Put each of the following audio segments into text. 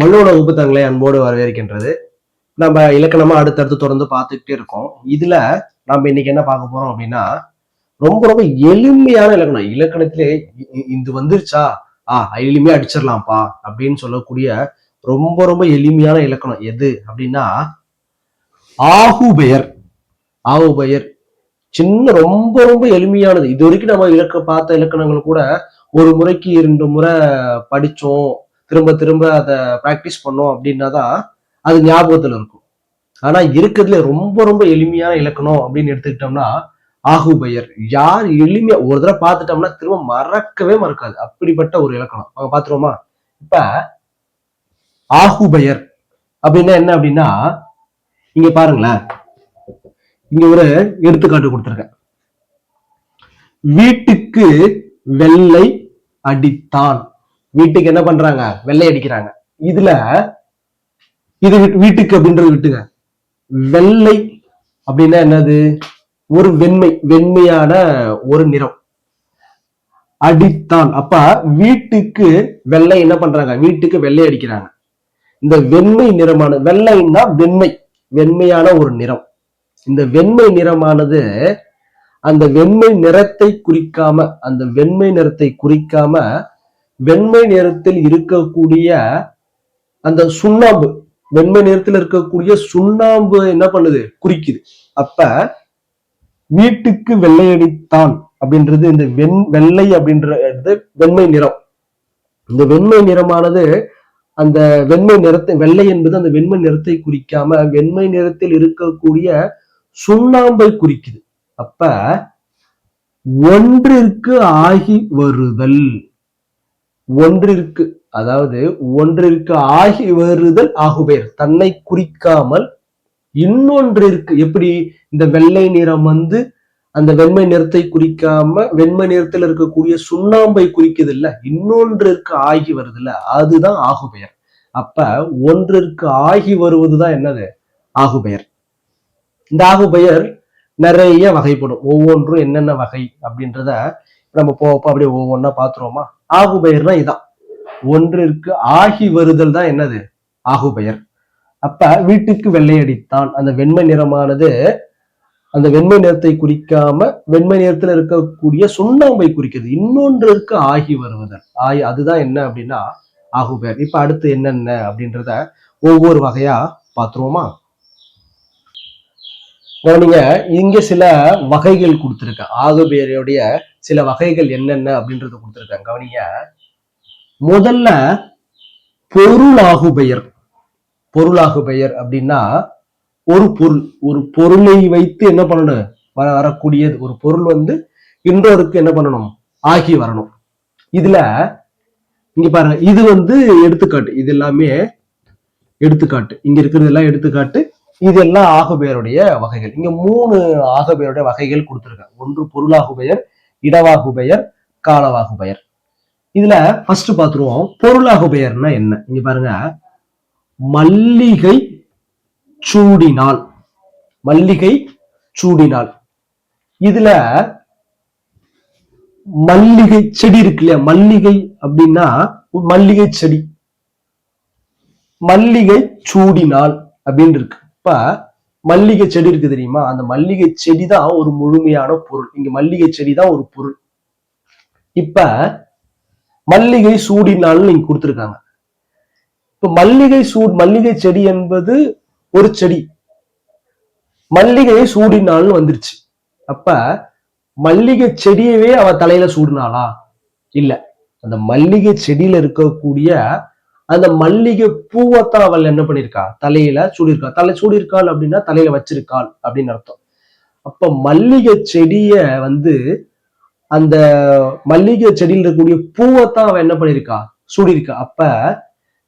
மண்ணோட உப்புத்தங்களை அன்போடு வரவேற்கின்றது. நம்ம இலக்கணமா அடுத்தடுத்து தொடர்ந்து பார்த்துக்கிட்டே இருக்கோம். இதுல நம்ம இன்னைக்கு என்ன பார்க்க போறோம் அப்படின்னா ரொம்ப ரொம்ப எளிமையான இலக்கணம். இலக்கணத்திலே இ- இது வந்துருச்சா? ஆ எளிமையா அடிச்சிடலாம்ப்பா அப்படின்னு சொல்லக்கூடிய ரொம்ப ரொம்ப எளிமையான இலக்கணம் எது அப்படின்னா ஆகுபெயர். ஆகுபெயர். சின்ன ரொம்ப ரொம்ப எளிமையானது. இது வரைக்கும் நம்ம இலக்க பார்த்த இலக்கணங்கள் கூட ஒரு முறைக்கு இரண்டு முறை படிச்சோம் திரும்ப திரும்ப அதை ப்ராக்டிஸ் பண்ணோம் அப்படின்னா தான் அது ஞாபகத்துல இருக்கும். ஆனா இருக்கிறதுல ரொம்ப ரொம்ப எளிமையான இலக்கணம் அப்படின்னு எடுத்துக்கிட்டோம்னா ஆகுபயர் யார் எளிமையா ஒரு தடவை பார்த்துட்டோம்னா திரும்ப மறக்கவே மறக்காது. அப்படிப்பட்ட ஒரு இலக்கணம். அவங்க பார்த்துருவோமா? இப்ப ஆகுபயர் அப்படின்னா என்ன அப்படின்னா இங்க பாருங்களேன். இங்க ஒரு எடுத்துக்காட்டு கொடுத்துருக்கேன். வீட்டுக்கு வெள்ளை அடித்தான். வீட்டுக்கு என்ன பண்றாங்க? வெள்ளை அடிக்கிறாங்க. இதுல இது வீட்டுக்கு அப்படின்றது விட்டுங்க வெள்ளை அப்படின்னா என்னது? ஒரு வெண்மை வெண்மையான ஒரு நிறம். அடித்தான். அப்ப வீட்டுக்கு வெள்ளை என்ன பண்றாங்க? வீட்டுக்கு வெள்ளை அடிக்கிறாங்க. இந்த வெண்மை நிறமான வெள்ளைன்னா வெண்மை வெண்மையான ஒரு நிறம். இந்த வெண்மை நிறமானது அந்த வெண்மை நிறத்தை குறிக்காம அந்த வெண்மை நிறத்தை குறிக்காம வெண்மை நிறத்தில் இருக்கக்கூடிய அந்த சுண்ணாம்பு வெண்மை நிறத்தில் இருக்கக்கூடிய சுண்ணாம்பு என்ன பண்ணுது? குறிக்குது. அப்ப வீட்டுக்கு வெள்ளையடித்தான் அப்படின்றது இந்த வெண் வெள்ளை அப்படின்றது வெண்மை நிறம். இந்த வெண்மை நிறமானது அந்த வெண்மை நிறத்தை வெள்ளை என்பது அந்த வெண்மை நிறத்தை குறிக்காம வெண்மை நிறத்தில் இருக்கக்கூடிய சுண்ணாம்பை குறிக்குது. அப்ப ஒன்றிற்கு ஆகி வருதல். ஒன்றிற்கு அதாவது ஒன்றிற்கு ஆகி வருதல் ஆகுபேர். தன்னை குறிக்காமல் இன்னொன்றிற்கு எப்படி இந்த வெள்ளை நிறம் வந்து அந்த வெண்மை நிறத்தை குறிக்காம வெண்மை நிறத்தில் இருக்கக்கூடிய சுண்ணாம்பை குறிக்குது இல்ல இன்னொன்றிற்கு ஆகி வருது இல்ல அதுதான் ஆகுபெயர் அப்ப ஒன்றிற்கு ஆகி வருவதுதான் என்னது? ஆகுபெயர் இந்த ஆகுபெயர் நிறைய வகைப்படும். ஒவ்வொன்றும் என்னென்ன வகை அப்படின்றத நம்ம போகப்போ அப்படியே ஒவ்வொன்றா பார்த்துருவோமா ஆகுபெயர்னா இதான். ஒன்றிற்கு ஆகி வருதல் தான் என்னது? ஆகுபெயர். அப்ப வீட்டுக்கு வெள்ளையடித்தான் அந்த வெண்மை நிறமானது அந்த வெண்மை நிறத்தை குறிக்காம வெண்மை நிறத்துல இருக்கக்கூடிய சுண்ணாம்பை குறிக்கிறது. இன்னொன்றிற்கு ஆகி வருவதல். ஆகி அதுதான் என்ன அப்படின்னா ஆகுபெயர். இப்ப அடுத்து என்னென்ன அப்படின்றத ஒவ்வொரு வகையா பார்த்துருவோமா கவனிங்க இங்க சில வகைகள் கொடுத்துருக்கேன் ஆகுபெயருடைய சில வகைகள் என்னென்ன அப்படின்றத கொடுத்துருக்கேன் கவனிங்க. முதல்ல பொருளாகு பெயர் பொருளாகு பெயர் அப்படின்னா ஒரு பொருள். ஒரு பொருளை வைத்து என்ன பண்ணணும்? வர- வரக்கூடியது. ஒரு பொருள் வந்து இன்னொருக்கு என்ன பண்ணணும்? ஆகி வரணும். இதுல இங்க பாருங்க. இது வந்து எடுத்துக்காட்டு. இது எல்லாமே எடுத்துக்காட்டு. இங்க இருக்கிறது எல்லாம் எடுத்துக்காட்டு. இது எல்லாம் ஆகுபெயருடைய வகைகள். இங்க மூணு ஆகுபெயருடைய வகைகள் கொடுத்துருக்காங்க. ஒன்று பொருளாகுபெயர் இடவாகுபெயர் காலவாகுபெயர். இதுல ஃபர்ஸ்ட் பாத்துருவோம் பொருளாகுபெயர்னா என்ன? இங்க பாருங்க. மல்லிகை சூடினால். மல்லிகை சூடினால். இதுல மல்லிகை செடி இருக்கு இல்லையா? மல்லிகை அப்படின்னா மல்லிகை செடி. மல்லிகை சூடினால் அப்படின்னு இருக்கு. இப்ப மல்லிகை செடி இருக்கு தெரியுமா? அந்த மல்லிகை செடி தான் ஒரு முழுமையான பொருள். இங்க மல்லிகை செடி தான் ஒரு பொருள். இப்ப மல்லிகை சூடினால்னு நீங்க கொடுத்துருக்காங்க. இப்ப மல்லிகை சூட் மல்லிகை செடி என்பது ஒரு செடி. மல்லிகையை சூடினால்னு வந்துருச்சு. அப்ப மல்லிகை செடியவே அவ தலையில சூடினாளா? இல்ல. அந்த மல்லிகை செடியில இருக்கக்கூடிய அந்த மல்லிகை பூவைத்தான் அவள் என்ன பண்ணிருக்கா? தலையில சூடியிருக்கா. தலை சூடியிருக்காள் அப்படின்னா தலையில வச்சிருக்காள் அப்படின்னு அர்த்தம். அப்ப மல்லிகை செடிய வந்து அந்த மல்லிகை செடியில் இருக்கக்கூடிய பூவைத்தான் அவன் என்ன பண்ணிருக்கா? சூடியிருக்கா. அப்ப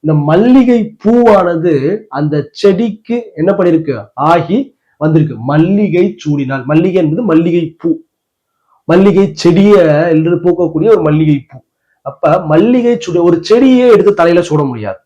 இந்த மல்லிகை பூவானது அந்த செடிக்கு என்ன பண்ணிருக்கு? ஆகி வந்திருக்கு. மல்லிகை சூடினால். மல்லிகை என்பது மல்லிகை பூ. மல்லிகை செடிய என்று பூக்கக்கூடிய ஒரு மல்லிகை பூ. அப்ப மல்லிகை சுட ஒரு செடியே எடுத்து தலையில சூட முடியாது.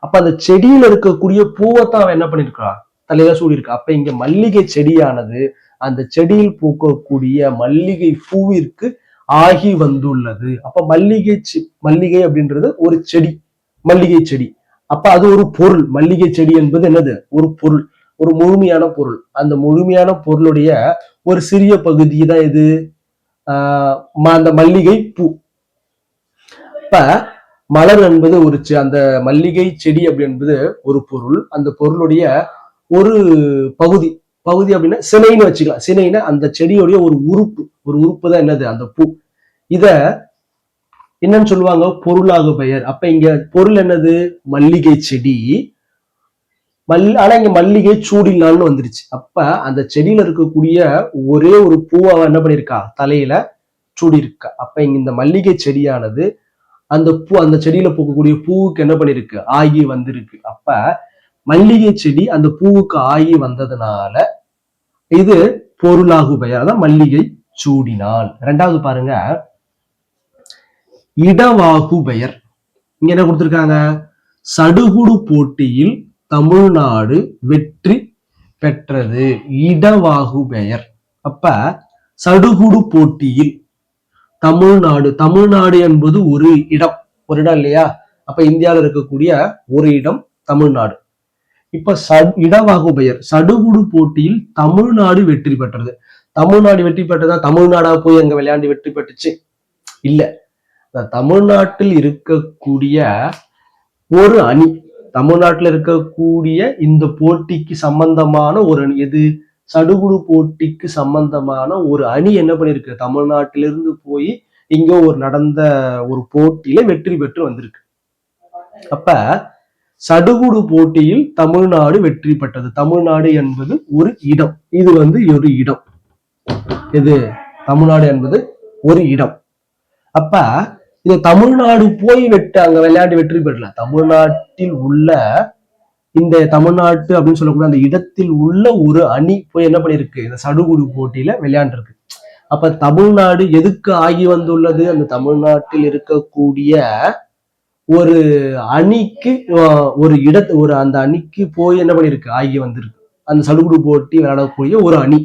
அப்ப அந்த செடியில இருக்கக்கூடிய பூவைத்தான் அவன் என்ன பண்ணிருக்கா? தலையில சூடியிருக்கா. அப்ப இங்க மல்லிகை செடியானது அந்த செடியில் பூக்கக்கூடிய மல்லிகை பூவிற்கு ஆகி வந்துள்ளது. அப்ப மல்லிகை செ- மல்லிகை அப்படின்றது ஒரு செடி மல்லிகை செடி. அப்ப அது ஒரு பொருள். மல்லிகை செடி என்பது என்னது? ஒரு பொருள். ஒரு முழுமையான பொருள். அந்த முழுமையான பொருளுடைய ஒரு சிறிய பகுதி தான் இது ஆஹ் ம- அந்த மல்லிகை பூ. இப்ப மலர் என்பது ஒரு அந்த மல்லிகை செடி அப்படி என்பது ஒரு பொருள். அந்த பொருளுடைய ஒரு பகுதி. பகுதி அப்படின்னா சினைன்னு வச்சுக்கலாம். சினைன்னா அந்த செடியுடைய ஒரு உறுப்பு. ஒரு உறுப்பு தான் என்னது? அந்த பூ. இத என்னன்னு சொல்லுவாங்க? பொருளாக பெயர். அப்ப இங்க பொருள் என்னது? மல்லிகை செடி. மல் ஆனா இங்க மல்லிகை சூடில்லான்னு வந்துருச்சு. அப்ப அந்த செடியில இருக்கக்கூடிய ஒரே ஒரு பூவை என்ன பண்ணிருக்கா? தலையில சூடி இருக்கா அப்ப இங்க இந்த மல்லிகை செடியானது அந்த பூ அந்த செடியில பூக்கக்கூடிய பூவுக்கு என்ன பண்ணிருக்கு? ஆகி வந்திருக்கு. அப்ப மல்லிகை செடி அந்த பூவுக்கு ஆகி வந்ததுனால இது பொருளாகு பெயர் அதான் மல்லிகை சூடினால். ரெண்டாவது பாருங்க. இடவாகு பெயர் இங்க என்ன கொடுத்திருக்காங்க? சடுகுடு போட்டியில் தமிழ்நாடு வெற்றி பெற்றது. இடவாகு பெயர் அப்ப சடுகுடு போட்டியில் தமிழ்நாடு. தமிழ்நாடு என்பது ஒரு இடம். ஒரு இடம் இல்லையா? அப்ப இந்தியாவில் இருக்கக்கூடிய ஒரு இடம் தமிழ்நாடு. இப்ப ச இடவாகு பெயர் சடுகுடு போட்டியில் தமிழ்நாடு வெற்றி பெற்றது. தமிழ்நாடு வெற்றி பெற்றதா? தமிழ்நாடா போய் அங்க விளையாண்டு வெற்றி பெற்றுச்சு? இல்ல. தமிழ்நாட்டில் இருக்கக்கூடிய ஒரு அணி தமிழ்நாட்டில் இருக்கக்கூடிய இந்த போட்டிக்கு சம்பந்தமான ஒரு அணி எது? சடுகுடு போட்டிக்கு சம்பந்தமான ஒரு அணி என்ன பண்ணிருக்கு? தமிழ்நாட்டிலிருந்து போய் இங்க ஒரு நடந்த ஒரு போட்டியில வெற்றி பெற்று வந்திருக்கு. அப்ப சடுகுடு போட்டியில் தமிழ்நாடு வெற்றி பெற்றது. தமிழ்நாடு என்பது ஒரு இடம். இது வந்து ஒரு இடம். இது தமிழ்நாடு என்பது ஒரு இடம். அப்ப இது தமிழ்நாடு போய் வெட்டு அங்க விளையாண்டு வெற்றி பெறல. தமிழ்நாட்டில் உள்ள இந்த தமிழ்நாட்டு அப்படின்னு சொல்லக்கூடிய அந்த இடத்தில் உள்ள ஒரு அணி போய் என்ன பண்ணிருக்கு இந்த சடுகுடு போட்டியில விளையாண்டுருக்கு. அப்ப தமிழ்நாடு எதுக்கு ஆகி வந்துள்ளது? அந்த தமிழ்நாட்டில் இருக்கக்கூடிய ஒரு அணிக்கு ஒரு இடத்து ஒரு அந்த அணிக்கு போய் என்ன பண்ணிருக்கு ஆகி வந்திருக்கு. அந்த சடுகுடு போட்டி விளையாடக்கூடிய ஒரு அணி.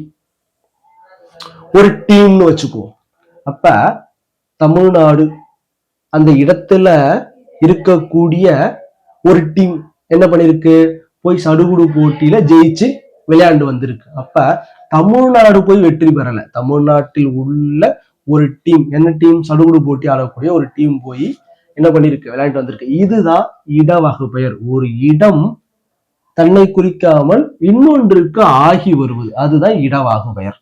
ஒரு டீம்னு வச்சுக்குவோம். அப்ப தமிழ்நாடு அந்த இடத்துல இருக்கக்கூடிய ஒரு டீம் என்ன பண்ணிருக்கு போய் சடுகுடு போட்டியில ஜெயிச்சு விளையாண்டு வந்திருக்கு. அப்ப தமிழ்நாடு போய் வெற்றி பெறல. தமிழ்நாட்டில் உள்ள ஒரு டீம் என்ன டீம்? சடுகுடு போட்டி ஆடக்கூடிய ஒரு டீம் போய் என்ன பண்ணிருக்கு விளையாண்டு வந்திருக்கு. இதுதான் இடவகு பெயர் ஒரு இடம் தன்னை குறிக்காமல் இன்னொன்றுக்கு ஆகி வருவது. அதுதான் இடவாகு பெயர்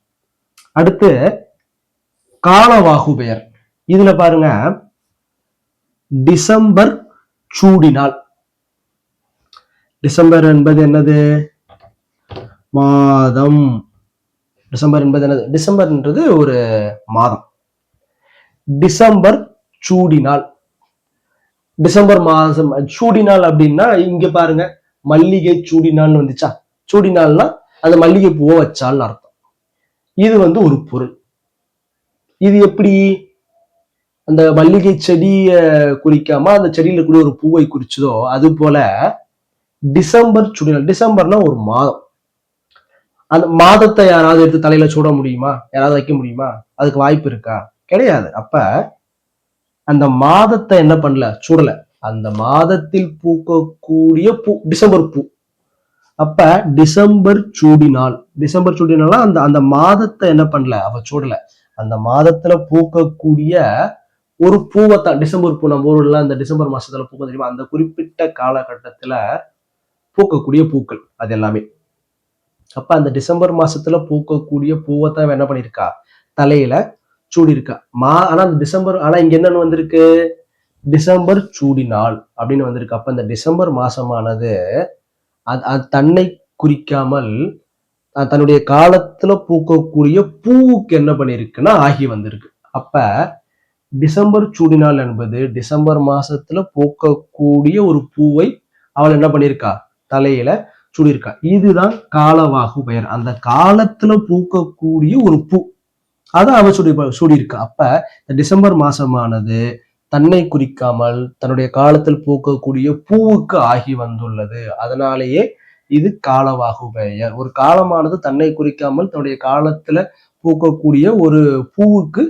அடுத்து காலவாகு பெயர் இதுல பாருங்க. டிசம்பர் சூடினால். டிசம்பர் என்பது என்னது? மாதம். டிசம்பர் என்பது என்னது? டிசம்பர்ன்றது ஒரு மாதம். டிசம்பர் சூடினால். டிசம்பர் மாதம் சூடினால் அப்படின்னா இங்க பாருங்க மல்லிகை சூடினால்னு வந்துச்சா? சூடினால்னா அந்த மல்லிகை பூவை வச்சால்னு அர்த்தம். இது வந்து ஒரு பொருள். இது எப்படி? அந்த மல்லிகை செடியை குறிக்காம அந்த செடியில கூட ஒரு பூவை குறிச்சதோ அது போல டிசம்பர் சுடினால் டிசம்பர்னா ஒரு மாதம். அந்த மாதத்தை யாராவது எடுத்து தலையில சூட முடியுமா? யாராவது வைக்க முடியுமா? அதுக்கு வாய்ப்பு இருக்கா? கிடையாது. அப்ப அந்த மாதத்தை என்ன பண்ணல? சுடல. அந்த மாதத்தில் பூக்கக்கூடிய பூ டிசம்பர் பூ. அப்ப டிசம்பர் சூடினால் டிசம்பர் சூடினால அந்த அந்த மாதத்தை என்ன பண்ணல? அவ சூடல. அந்த மாதத்துல பூக்கக்கூடிய ஒரு பூவைத்தான் டிசம்பர் பூ. நம்ம ஊர்ல அந்த டிசம்பர் மாசத்துல பூக்க தெரியுமா? அந்த குறிப்பிட்ட காலகட்டத்துல பூக்கக்கூடிய பூக்கள் அது எல்லாமே அப்ப அந்த டிசம்பர் மாசத்துல பூக்கக்கூடிய பூவைத்தான் இவ என்ன பண்ணிருக்கா தலையில சூடி இருக்கா மா ஆனா அந்த டிசம்பர் ஆனா இங்க என்னன்னு வந்திருக்கு? டிசம்பர் சூடி நாள் அப்படின்னு வந்திருக்கு. அப்ப இந்த டிசம்பர் மாசமானது அது அது தன்னை குறிக்காமல் தன்னுடைய காலத்துல பூக்கக்கூடிய பூவுக்கு என்ன பண்ணிருக்குன்னா ஆகி வந்திருக்கு. அப்ப டிசம்பர் சூடினால் என்பது டிசம்பர் மாசத்துல பூக்கக்கூடிய ஒரு பூவை அவள் என்ன பண்ணியிருக்கா? தலையில சுடியிருக்கா இதுதான் காலவாகு பெயர். அந்த காலத்துல பூக்கக்கூடிய ஒரு பூ. அதான் அவ சுடி சுடியிருக்கா அப்ப இந்த டிசம்பர் மாசமானது தன்னை குறிக்காமல் தன்னுடைய காலத்தில் பூக்கக்கூடிய பூவுக்கு ஆகி வந்துள்ளது. அதனாலேயே இது காலவாகு பெயர். ஒரு காலமானது தன்னை குறிக்காமல் தன்னுடைய காலத்துல பூக்கக்கூடிய ஒரு பூவுக்கு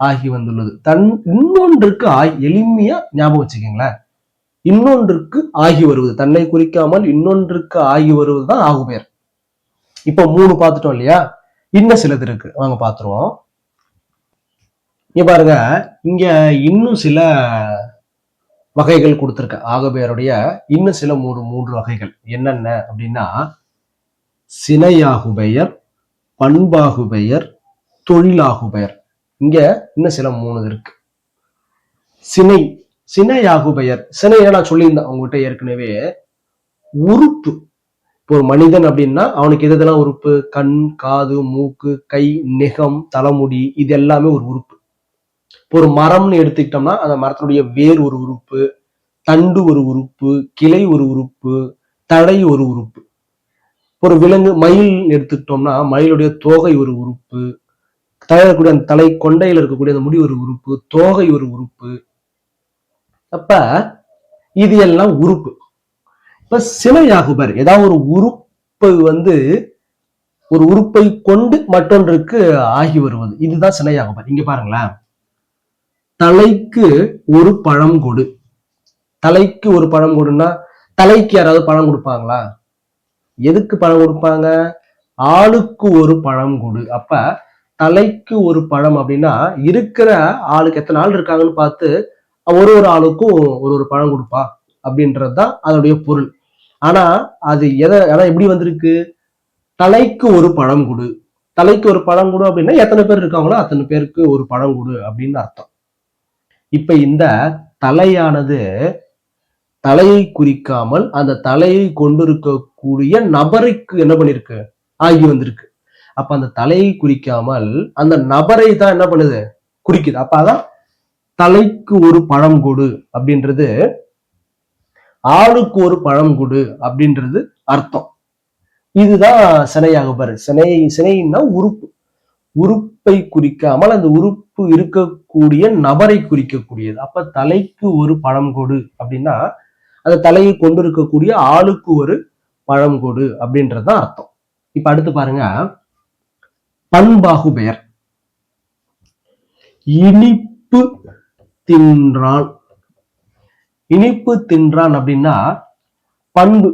ஆகி வந்துள்ளது. தன் இன்னொன்றுக்கு ஆகி எளிமையா ஞாபகம் வச்சுக்கோங்களேன். இன்னொன்றுக்கு ஆகி வருவது. தன்னை குறிக்காமல் இன்னொன்றுக்கு ஆகி வருவது தான் ஆகுபேர். இப்போ மூணு பார்த்துட்டோம் இல்லையா? இன்னும் சிலது இருக்கு. வாங்க பார்த்துருவோம். இங்க பாருங்க. இங்க இன்னும் சில வகைகள் கொடுத்துருக்க. ஆகுபேருடைய இன்னும் சில மூணு மூன்று வகைகள். என்னென்ன அப்படின்னா சினையாகு பெயர் பண்பாகு பெயர் தொழிலாகு பெயர் இங்க இன்னும் சில மூணு இருக்கு. சினை சினையாகு பெயர் சினையை நான் சொல்லியிருந்தேன் அவங்ககிட்ட ஏற்கனவே உறுப்பு. இப்போ ஒரு மனிதன் அப்படின்னா அவனுக்கு எது எதெல்லாம் உறுப்பு? கண் காது மூக்கு கை நெகம் தலைமுடி இது எல்லாமே ஒரு உறுப்பு. இப்போ ஒரு மரம்னு எடுத்துக்கிட்டோம்னா அந்த மரத்தினுடைய வேர் ஒரு உறுப்பு தண்டு ஒரு உறுப்பு கிளை ஒரு உறுப்பு தடை ஒரு உறுப்பு. ஒரு விலங்கு மயில் எடுத்துக்கிட்டோம்னா மயிலுடைய தோகை ஒரு உறுப்பு தலையிடக்கூடிய அந்த தலை கொண்டையில் இருக்கக்கூடிய அந்த முடி ஒரு உறுப்பு தோகை ஒரு உறுப்பு அப்ப இது எல்லாம் உறுப்பு. இப்ப சிலையாகுபர் ஏதாவது ஒரு உறுப்பை வந்து ஒரு உறுப்பை கொண்டு மற்றொன்றுக்கு ஆகி வருவது. இதுதான் சிலையாகுபர் இங்க பாருங்களேன். தலைக்கு ஒரு பழம் கொடு. தலைக்கு ஒரு பழம் கொடுன்னா தலைக்கு யாராவது பழம் கொடுப்பாங்களா? எதுக்கு பழம் கொடுப்பாங்க? ஆளுக்கு ஒரு பழம் கொடு. அப்ப தலைக்கு ஒரு பழம் அப்படின்னா இருக்கிற ஆளுக்கு எத்தனை ஆள் இருக்காங்கன்னு பார்த்து ஒரு ஒரு ஆளுக்கும் ஒரு ஒரு பழம் கொடுப்பா அப்படின்றது தான் அதனுடைய பொருள். ஆனா அது எதை ஆனா எப்படி வந்திருக்கு? தலைக்கு ஒரு பழம் கொடு. தலைக்கு ஒரு பழம் கொடு அப்படின்னா எத்தனை பேர் இருக்காங்களோ அத்தனை பேருக்கு ஒரு பழம் கொடு அப்படின்னு அர்த்தம். இப்ப இந்த தலையானது தலையை குறிக்காமல் அந்த தலையை கொண்டிருக்கக்கூடிய நபருக்கு என்ன பண்ணிருக்கு? ஆகி வந்திருக்கு. அப்ப அந்த தலையை குறிக்காமல் அந்த நபரை தான் என்ன பண்ணுது? குறிக்குது. அப்ப அதான் தலைக்கு ஒரு பழம் கொடு அப்படின்றது ஆளுக்கு ஒரு பழம் கொடு அப்படின்றது அர்த்தம். இதுதான் சினையாக பாரு. சினை சினைன்னா உறுப்பு. உறுப்பை குறிக்காமல் அந்த உறுப்பு இருக்கக்கூடிய நபரை குறிக்கக்கூடியது. அப்ப தலைக்கு ஒரு பழம் கொடு அப்படின்னா அந்த தலையை கொண்டிருக்கக்கூடிய ஆளுக்கு ஒரு பழம் கொடு அப்படின்றதுதான் அர்த்தம். இப்ப அடுத்து பாருங்க. பண்பாகு பெயர். இனிப்பு தின்றான் இனிப்பு தின்றான் அப்படின்னா பண்பு.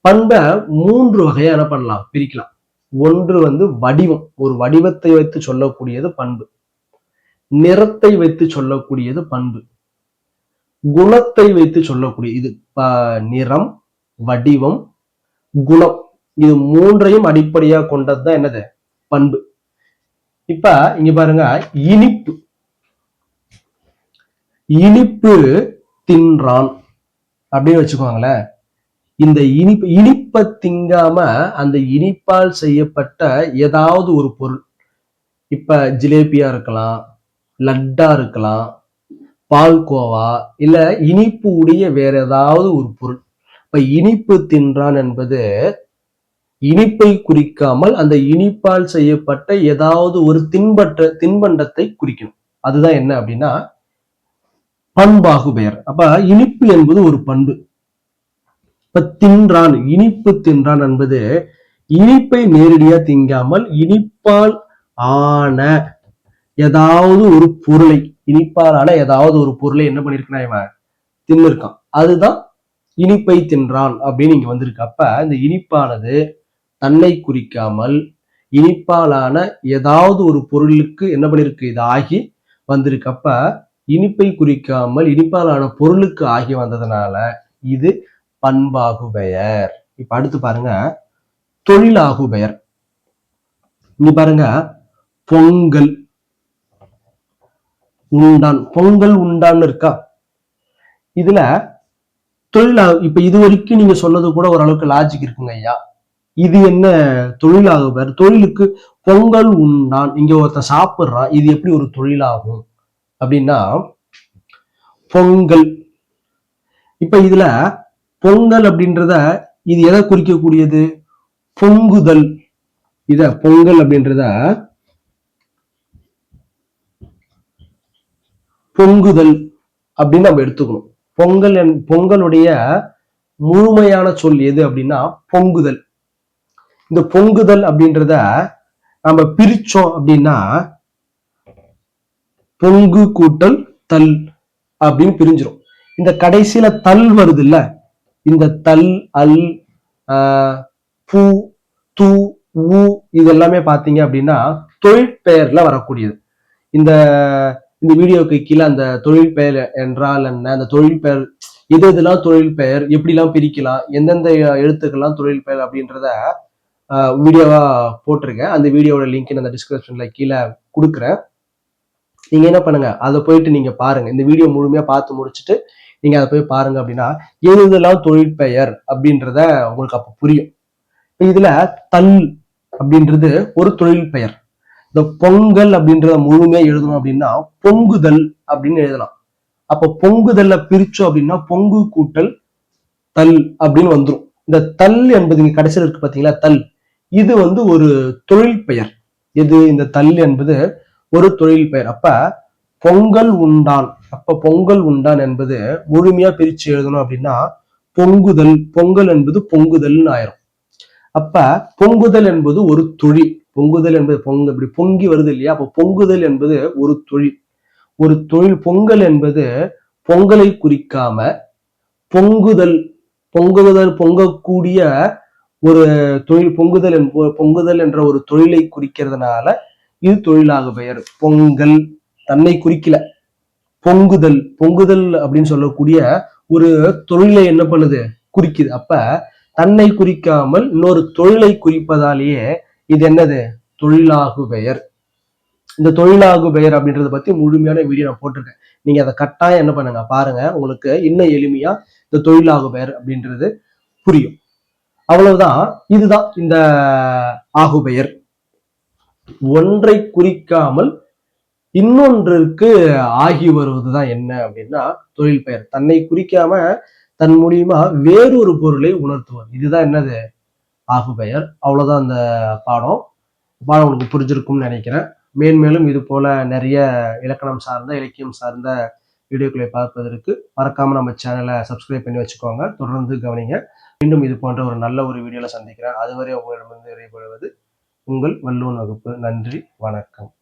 பண்பை மூன்று வகையா என்ன பண்ணலாம்? பிரிக்கலாம். ஒன்று வந்து வடிவம். ஒரு வடிவத்தை வைத்து சொல்லக்கூடியது பண்பு. நிறத்தை வைத்து சொல்லக்கூடியது பண்பு. குணத்தை வைத்து சொல்லக்கூடிய இது நிறம் வடிவம் குணம். இது மூன்றையும் அடிப்படையா கொண்டதுதான் என்னது? பண்பு. இப்ப இங்க பாருங்க இனிப்பு. இனிப்பு தின்றான். அப்படின்னு வச்சுக்கோங்களேன். இந்த இனிப்பு இனிப்பை திங்காம அந்த இனிப்பால் செய்யப்பட்ட ஏதாவது ஒரு பொருள். இப்ப ஜிலேபியா இருக்கலாம் லட்டா இருக்கலாம் பால்கோவா இல்ல இனிப்பு உடைய வேற ஏதாவது ஒரு பொருள். இப்ப இனிப்பு தின்றான் என்பது இனிப்பை குறிக்காமல் அந்த இனிப்பால் செய்யப்பட்ட ஏதாவது ஒரு தின்பற்ற தின்பண்டத்தை குறிக்கணும். அதுதான் என்ன அப்படின்னா பண்பாகு பெயர் அப்ப இனிப்பு என்பது ஒரு பண்பு. இப்ப தின்றான் இனிப்பு தின்றான் என்பது இனிப்பை நேரடியா திங்காமல் இனிப்பால் ஆன ஏதாவது ஒரு பொருளை இனிப்பால் ஆன ஏதாவது ஒரு பொருளை என்ன பண்ணிருக்கான் இவன்? தின்னிருக்கான். அதுதான் இனிப்பை தின்றான் அப்படின்னு இங்க வந்திருக்கு. அப்ப இந்த இனிப்பானது தன்னை குறிக்காமல் இனிப்பாலான ஏதாவது ஒரு பொருளுக்கு என்ன பண்ணிருக்கு? இது ஆகி வந்திருக்கு. அப்ப இனிப்பை குறிக்காமல் இனிப்பாலான பொருளுக்கு ஆகி வந்ததுனால இது பண்பாகு பெயர் இப்ப அடுத்து பாருங்க தொழிலாகு பெயர் பாருங்க பொங்கல். உண்டான் பொங்கல் உண்டான்னு இருக்கா? இதுல தொழிலா இப்ப இது வரைக்கும் நீங்க சொன்னது கூட ஓரளவுக்கு லாஜிக் இருக்குங்க ஐயா. இது என்ன தொழிலாக பேர் தொழிலுக்கு பொங்கல் உண்டான். இங்க ஒருத்தன் சாப்பிடுறான் இது எப்படி ஒரு தொழிலாகும்? அப்படின்னா பொங்கல். இப்ப இதுல பொங்கல் அப்படின்றத இது எதை குறிக்கக்கூடியது? பொங்குதல். இத பொங்கல் அப்படின்றத பொங்குதல் அப்படின்னு நம்ம எடுத்துக்கணும். பொங்கல் பொங்கலுடைய முழுமையான சொல் எது அப்படின்னா பொங்குதல். இந்த பொங்குதல் அப்படின்றத நம்ம பிரிச்சோம் அப்படின்னா பொங்கு கூட்டல் தல் அப்படின்னு பிரிஞ்சிடும் இந்த கடைசியில தல் வருது இல்ல இந்த தல் அல் ஆஹ், பூ தூ ஊ இது எல்லாமே பாத்தீங்க அப்படின்னா தொழிற்பெயர்ல வரக்கூடியது. இந்த இந்த வீடியோக்கு கீழே அந்த தொழில் பெயர் என்றால் என்ன? அந்த தொழில் பெயர் எது எதெல்லாம் தொழில் பெயர் எப்படிலாம் பிரிக்கலாம் எந்தெந்த எழுத்துக்கள்லாம் தொழில் பெயர் அப்படின்றத வீடியோவா போட்டிருக்கேன். அந்த வீடியோவோட லிங்க் நான் அந்த டிஸ்கிரிப்ஷன்ல கீழே கொடுக்குறேன். நீங்க என்ன பண்ணுங்க? அதை போயிட்டு நீங்க பாருங்க. இந்த வீடியோ முழுமையா பார்த்து முடிச்சுட்டு நீங்க அதை போய் பாருங்க அப்படின்னா எது தொழிற்பெயர் அப்படின்றத உங்களுக்கு அப்ப புரியும். இப்போ இதுல தல் அப்படின்றது ஒரு தொழில் பெயர் இந்த பொங்கல் அப்படின்றத முழுமையா எழுதணும் அப்படின்னா பொங்குதல் அப்படின்னு எழுதலாம். அப்போ பொங்குதல்ல பிரிச்சோம் அப்படின்னா பொங்கு கூட்டல் தல் அப்படின்னு வந்துடும் இந்த தல் என்பது இங்க கடைசியில் இருக்கு பாத்தீங்களா? தல். இது வந்து ஒரு தொழில் பெயர் எது? இந்த தல் என்பது ஒரு தொழில் பெயர். அப்ப பொங்கல் உண்டான். அப்ப பொங்கல் உண்டான் என்பது முழுமையா பிரிச்சு எழுதணும் அப்படின்னா பொங்குதல் பொங்கல் என்பது பொங்குதல்னு ஆயிரும். அப்ப பொங்குதல் என்பது ஒரு தொழில். பொங்குதல் என்பது பொங்கு இப்படி பொங்கி வருது இல்லையா? அப்ப பொங்குதல் என்பது ஒரு தொழில். ஒரு தொழில் பொங்கல் என்பது பொங்கலை குறிக்காம பொங்குதல் பொங்குதல் பொங்கக்கூடிய ஒரு தொழில் பொங்குதல் என்ப பொங்குதல் என்ற ஒரு தொழிலை குறிக்கிறதுனால இது தொழிலாக பெயர். பொங்கல் தன்னை குறிக்கல. பொங்குதல் பொங்குதல் அப்படின்னு சொல்லக்கூடிய ஒரு தொழிலை என்ன பண்ணுது? குறிக்குது. அப்ப தன்னை குறிக்காமல் இன்னொரு தொழிலை குறிப்பதாலேயே இது என்னது? தொழிலாகு பெயர். இந்த தொழிலாகு பெயர் அப்படின்றத பத்தி முழுமையான வீடியோ நான் போட்டிருக்கேன். நீங்க அதை கட்டாயம் என்ன பண்ணுங்க? பாருங்க. உங்களுக்கு இன்னும் எளிமையா இந்த தொழிலாகு பெயர் அப்படின்றது புரியும். அவ்வளவுதான். இதுதான் இந்த ஆகுபெயர் ஒன்றை குறிக்காமல் இன்னொன்றிற்கு ஆகி வருவதுதான் என்ன அப்படின்னா தொழில் பெயர். தன்னை குறிக்காம தன் மூலியமா வேறொரு பொருளை உணர்த்துவது. இதுதான் என்னது? ஆகுபெயர் அவ்வளவுதான் அந்த பாடம். பாடம் உங்களுக்கு புரிஞ்சிருக்கும்னு நினைக்கிறேன். மேன்மேலும் இது போல நிறைய இலக்கணம் சார்ந்த இலக்கியம் சார்ந்த வீடியோக்களை பார்ப்பதற்கு மறக்காம நம்ம சேனலை சப்ஸ்கிரைப் பண்ணி வச்சுக்கோங்க. தொடர்ந்து கவனிங்க. மீண்டும் இது போன்ற ஒரு நல்ல ஒரு வீடியோல சந்திக்கிறேன். அதுவரை உங்களிடமிருந்து விடைபெறுவது உங்கள் வல்லுவன் வகுப்பு. நன்றி. வணக்கம்.